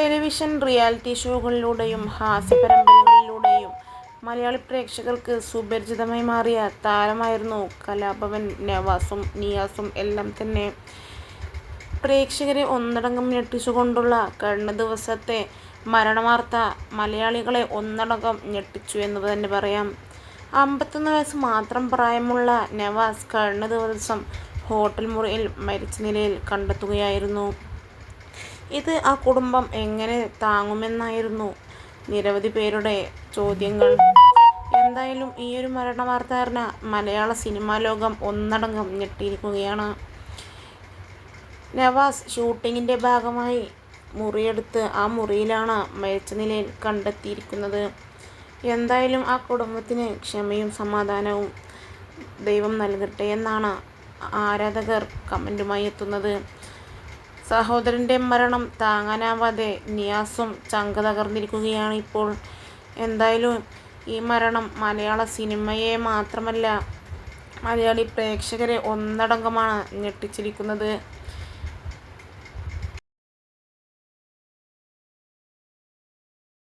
Television reality ഷോകളിലൂടെയും ഹാസ്യപരമ്പരകളിലൂടെയും മലയാളി പ്രേക്ഷകർക്ക് സുപരിചിതമായി മാറിയ താരമായിരുന്നു കലാഭവൻ നവാസും നിയാസും. എല്ലാം തന്നെ പ്രേക്ഷകരെ ഒന്നടങ്കം ഞെട്ടിച്ചുകൊണ്ടുള്ള കഴിഞ്ഞ ദിവസത്തെ മരണവാർത്ത മലയാളികളെ ഒന്നടങ്കം ഞെട്ടിച്ചു എന്ന് തന്നെ പറയാം. അമ്പത്തൊന്ന് വയസ്സ് മാത്രം പ്രായമുള്ള നവാസ് കഴിഞ്ഞ ദിവസം ഹോട്ടൽ മുറിയിൽ മരിച്ച നിലയിൽ കണ്ടെത്തുകയായിരുന്നു. ഇത് ആ കുടുംബം എങ്ങനെ താങ്ങുമെന്നായിരുന്നു നിരവധി പേരുടെ ചോദ്യങ്ങൾ. എന്തായാലും ഈ ഒരു മരണ വാർത്ത അറിഞ്ഞ മലയാള സിനിമാ ലോകം ഒന്നടങ്കം ഞെട്ടിയിരിക്കുകയാണ്. നവാസ് ഷൂട്ടിങ്ങിന്റെ ഭാഗമായി മുറിയെടുത്ത് ആ മുറിയിലാണ് മരിച്ച നിലയിൽ കണ്ടെത്തിയിരിക്കുന്നത്. എന്തായാലും ആ കുടുംബത്തിന് ക്ഷമയും സമാധാനവും ദൈവം നൽകട്ടെ എന്നാണ് ആരാധകർ കമന്റുമായി എത്തുന്നത്. സഹോദരന്റെ മരണം താങ്ങാനാവാതെ നിയാസും ചങ്ക തകർന്നിരിക്കുകയാണ് ഇപ്പോൾ. എന്തായാലും ഈ മരണം മലയാള സിനിമയെ മാത്രമല്ല മലയാളി പ്രേക്ഷകരെ ഒന്നടങ്കമാണ് ഞെട്ടിച്ചിരിക്കുന്നത്.